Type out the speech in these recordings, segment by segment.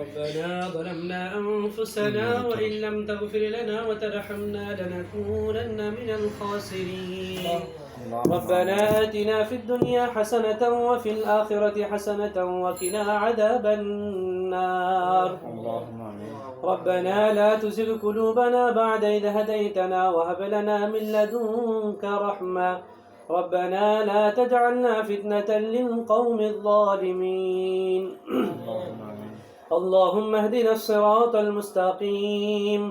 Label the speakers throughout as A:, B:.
A: ربنا ظلمنا أنفسنا وإن لم تغفر لنا وترحمنا لنكونن من الخاسرين. ربنا آتنا في الدنيا حسنة وفي الآخرة حسنة وقنا عذاب النار. ربنا لا تزغ قلوبنا بعد إذ هديتنا وهب لنا من لدنك رحمة. ربنا لا تجعلنا فتنة للقوم الظالمين.
B: اللهم امين
A: اللهم اهدنا الصراط المستقيم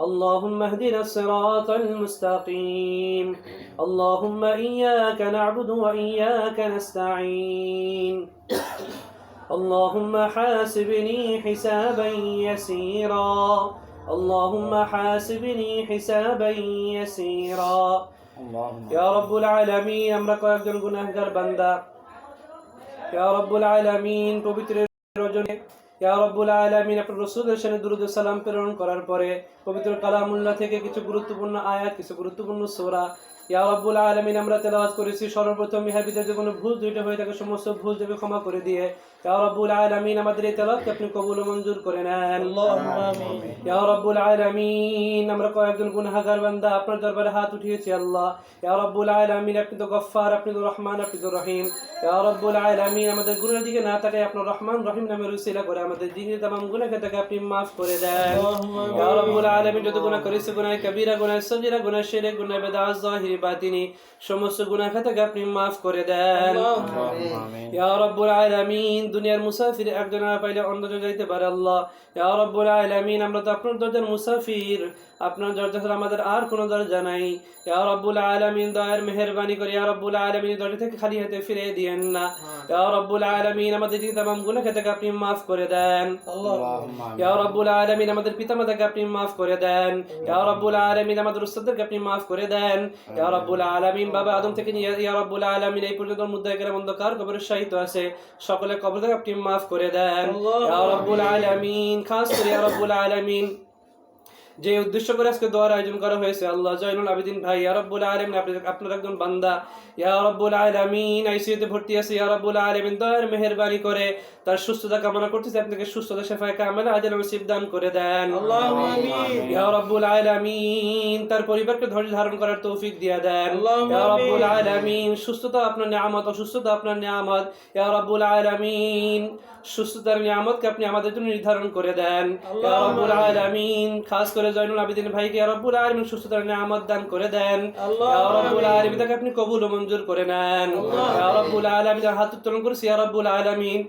A: اللهم اهدنا الصراط المستقيم اللهم إياك نعبد وإياك نستعين اللهم حاسبني حسابا يسيرا اللهم حاسبني حسابا يسيرا
B: اللهم
A: ইয়া রব্বুল আলামিন আমরা কয়েকজন গুনাহগার বান্দা ইয়া রব্বুল আলামিন পবিত্র রজনে সালাম প্রেরণ করার পরে পবিত্র কালামুল্লাহ থেকে কিছু গুরুত্বপূর্ণ আয়াত কিছু গুরুত্বপূর্ণ সূরা ইয়া রব্বুল আলামিন আমরা তেলাওয়াত করেছি সর্বপ্রথম ইহাবিতে যে কোনো ভুল দুইটা হয়ে থাকে সমস্ত ভুল থেকে ক্ষমা করে দিয়ে। ইয়া রব্বুল আলামিন আমাদের এই তেলাওয়াতকে আপনি কবুল ও মঞ্জুর করে নেন। ইয়া রব্বুল আলামিন আমরা কয়েকজন গুনাহগার বান্দা আপনার দরবারে হাত উঠিয়েছি আল্লাহ। ইয়া রব্বুল আলামিন আপনি তো গফফার আপনি তো রহমান আপনি তো রহিম। ইয়া রব্বুল আলামিন আমাদের গুনাহের দিকে না তাকায় আপনার রহমান রহিম নামের উসিলা করে আমাদের দিনের তামাম গুনাহকে তাকে আপনি মাফ করে দেন। ইয়া রব্বুল আলামিন যত গুনাহ করেছে গুনাহ কবিরা গুনাহ শিরক গুনাহ বেদাত জাহিরি বাতিনি সমস্ত গুনাহ খাতাকে আপনি মাফ করে দেন। ইয়া রব্বুল আলামিন দুনিয়ার মুসাফির একজন না পাইলে যাইতে পারে আল্লাহ। ইয়া রব্বুল আলামিন আমরা তো আপনার দরজার মুসাফির। আপনার দরজা ছাড়া আমাদের আর কোনো দরজা নাই। ইয়া রব্বুল আলামিন দয়ার করে ইয়া রব্বুল আলামিন দরজা থেকে খালি হাতে ফিরে দিয়েন না। ইয়া রব্বুল আলামিন আমাদের তাম গুনাহ আপনি করে দেন। ইয়া রব্বুল আলামিন আমাদের পিতামাতাকে আপনি মাফ করে দেন। ইয়া রব্বুল আলামিন আমাদের আপনি মাফ করে দেন। ইয়া রব্বুল আলামিন বাবা আদম থেকে ইয়া রব্বুল আলামিন এই পর্যন্ত মধ্যে একের অন্ধকার কবরে শাহিত আছে সকলে কবর থেকে আপনি মাফ করে দেন। ইয়া রব্বুল আলামিন খাস করে ইয়া রব্বুল আলামিন। যে উদ্দেশ্য করে আজকে দোয়ার আয়োজন করা হয়েছে আল্লাহ জয়নুল আবেদিন ভাই ইয়া রব্বুল আলামিন আপনি আপনার একজন বান্দা ইয়া রব্বুল আলামিন আইসিইউতে ভর্তি আছে ইয়া রব্বুল আলামিন দয়ার মেহেরবানি করে তার সুস্থতা কামনা করতেছে আপনাকে সুস্থতা শেফায়ে কামেলা আজল নসিব দান করে দেন
C: আল্লাহুম্মা আমিন।
A: ইয়া রব্বুল আলামিন তার পরিবারকে ধৈর্য ধারণ করার তৌফিক দিয়া দেন
C: আল্লাহুম্মা
A: ইয়া রব্বুল
C: আমিন।
A: আলামিন সুস্থতা আপনার নিয়ামত অসুস্থতা আপনার নিয়ামত ইয়া রব্বুল আলামিন সুস্থতার নিয়ামতকে আপনি আমাদের জন্য নির্ধারণ করে দেন ইয়া রব্বুল আলামিন খাস করে জয়নুল আবেদিন ভাইকে রব্বুল আলমিন সুস্থতার নিয়ামত দান করে দেন। রব্বুল আলামিন তাকে আপনি কবুল ও মঞ্জুর করে নেন। রব্বুল আলামিন হাত উত্তোলন করেছি রব্বুল আলামিন।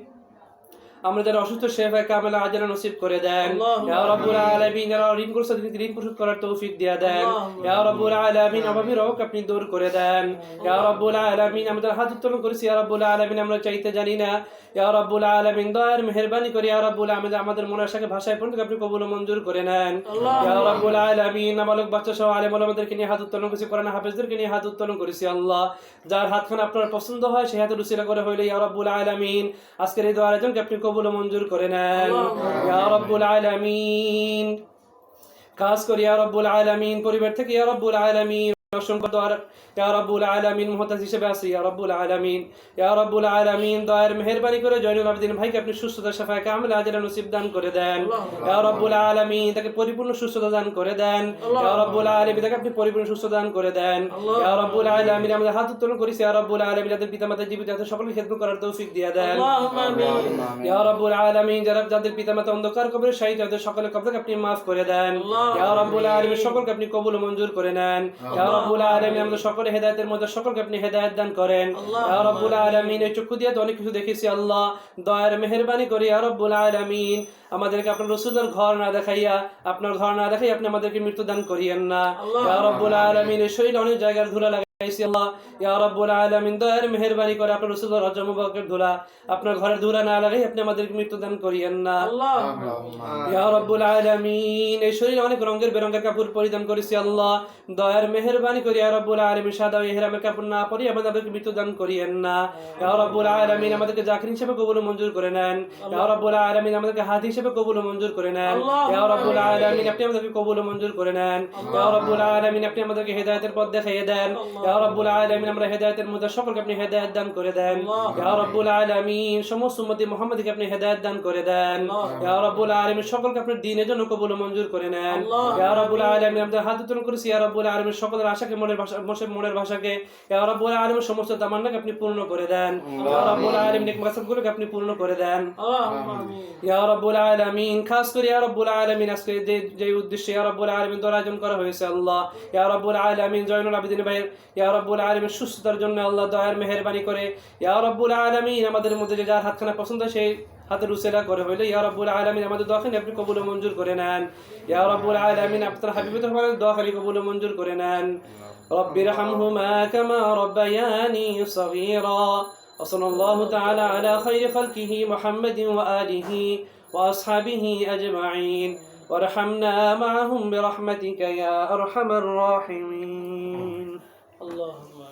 A: আমরা যারা অসুস্থ শেফায় কামেলা আজানা নসিব করে দেন। ইয়া রাব্বুল আলামিন যারা ঋণ করছে তাদেরকে ঋণ পরিশোধ করার তৌফিক দিয়া দেন। ইয়া রাব্বুল আলামিন অভাবী রোগ আপনি দূর করে দেন। ইয়া রাব্বুল আলামিন আমাদের হাত উত্তোলন করেছি ইয়া রাব্বুল আলামিন আমরা চাইতে জানি না। ইয়া রাব্বুল আলামিন দয়ার মেহেরবানি করে ইয়া রাব্বুল আলামিন আমাদের মনের আশাকে ভাষায় পর্যন্ত আপনি কবুল মঞ্জুর করে নেন। ইয়া রাব্বুল আলামিন নাবালক বাচ্চা সহ আলেম ওলামাদেরকে নিয়ে হাত উত্তোলন করেছি কোরআন হাফেজদেরকে নিয়ে হাত উত্তোলন করেছি আল্লাহ। যার হাতখানা আপনার পছন্দ হয় সেই হাতের উসিলা করে হইলে ইয়া রাব্বুল আলামিন আজকের এই দোয়ার আয়োজনকে আপনি কবুল ও মঞ্জুর করে নেন। ইয়া রাব্বুল আলামিন। কাজ করি ইয়া রাব্বুল আলামিন। পরিবার থেকে ইয়া রাব্বুল আলামিন। অসংখ্য দোয়ার। ইয়া রব্বুল আলামিন মুহতাজ হিসেবে আছি। ইয়া রব্বুল আলামিন। ইয়া রব্বুল আলামিন দয়ার মেহেরবানি করে জয়নুল আবেদিন ভাইকে আপনি সুস্থতা শাফা কামিল আজরা নসিব দান করে দেন। ইয়া রব্বুল আলামিন তাকে পরিপূর্ণ সুস্থতা দান করে দেন। ইয়া রব্বুল আলামিন তাকে আপনি পরিপূর্ণ সুস্থতা দান করে দেন। ইয়া রব্বুল আলামিন আমাদের হাত উত্তোলন করিস ইয়া রব্বুল আলামিন যাদের পিতা মাতা জীবিত আছে সকলকে খেদমত করার তৌফিক দিয়ে দেন। ইয়া রব্বুল আলামিন যারা যাদের পিতা মাতা অন্ধকার কবরে শায়িত তাদের সকলের কবরকে আপনি মাফ করে দেন। ইয়া রব্বুল আলামিন সকলকে আপনি কবুল মঞ্জুর করে নেন। ইয়া রাব্বুল আলামিন আমাদের সকলে হেদায়েতের মধ্যে সকলকে আপনি হেদায়েত দান করেন। ইয়া রাব্বুল আলামিন এই চক্ষু দিয়ে অনেক কিছু দেখেছি আল্লাহ। দয়ার মেহেরবানি করে ইয়া রাব্বুল আলামিন। আমাদেরকে আপনার রসুলের ঘর না দেখাইয়া আপনার ঘর না দেখাই আপনি আমাদেরকে মৃত্যু দান করিয়েন না। ইয়া রাব্বুল আলামিন এই শরীরে অনেক জায়গার ধুলা আপনি আমাদেরকে জাকির হিসেবে কবুল মঞ্জুর করে নেন। ইয়া আমাদেরকে হাদি হিসেবে কবুল মঞ্জুর করে নেন। আলমিন আপনি আমাদেরকে কবুল মঞ্জুর করে নেন। ইয়া আপনি আমাদেরকে হেদায়তের পথ দেখাইয়ে দেন। ইয়া রাব্বুল আমরা হেদায়েতের মধ্যে সকলকে আপনি হেদায়েত দান করে দেন ইয়া রাব্বুল সমস্ত উম্মতি মুহাম্মদকে আপনি হেদায়েত দান করে দেন ইয়া রাব্বুল সকলকে আপনি দ্বীনের জন্য কবুল মঞ্জুর করে নেন ইয়া রাব্বুল আলামিন হাত উত্তোলন করেছি ইয়া রাব্বুল সকলের আশাকে মনের ভাষা মনের ভাষাকে ইয়া রাব্বুল সমস্ত তামান্নাকে আপনি পূর্ণ করে দেন ইয়া রাব্বুল আলামিন আপনি পূর্ণ করে দেন ইয়া রাব্বুল আলামিন খাস করে ইয়া রাব্বুল আলামিন আজকে যে উদ্দেশ্যে ইয়া রাব্বুল আলামিন দ্বারা আয়োজন করা হয়েছে আল্লাহ ইয়া রাব্বুল আলামিন জয়নুল আবেদিন ভাইয়ের ইয়া রাব্বুল আলামিন সুস্থতার জন্য আল্লাহ দয়ার মেহেরবানি করে ইয়া রাব্বুল আলামিন আমাদের মধ্যে যে যার হাতখানা পছন্দ সেই হাতের উসেলা করে হইলে ইয়া রাব্বুল আলামিন আমাদের দোয়াখানি আপনি কবুল ও মঞ্জুর করে নেন ইয়া রাব্বুল আলামিন আপনার হাবিবুর রহমানের দোয়াখানি কবুল ও মঞ্জুর করে নেন رب ارحمهما كما ربياني صغيرا وصلى الله تعالى على خير خلقه محمد وآله وأصحابه أجمعين وارحمنا معهم برحمتك يا أرحم الراحمين
C: اللهم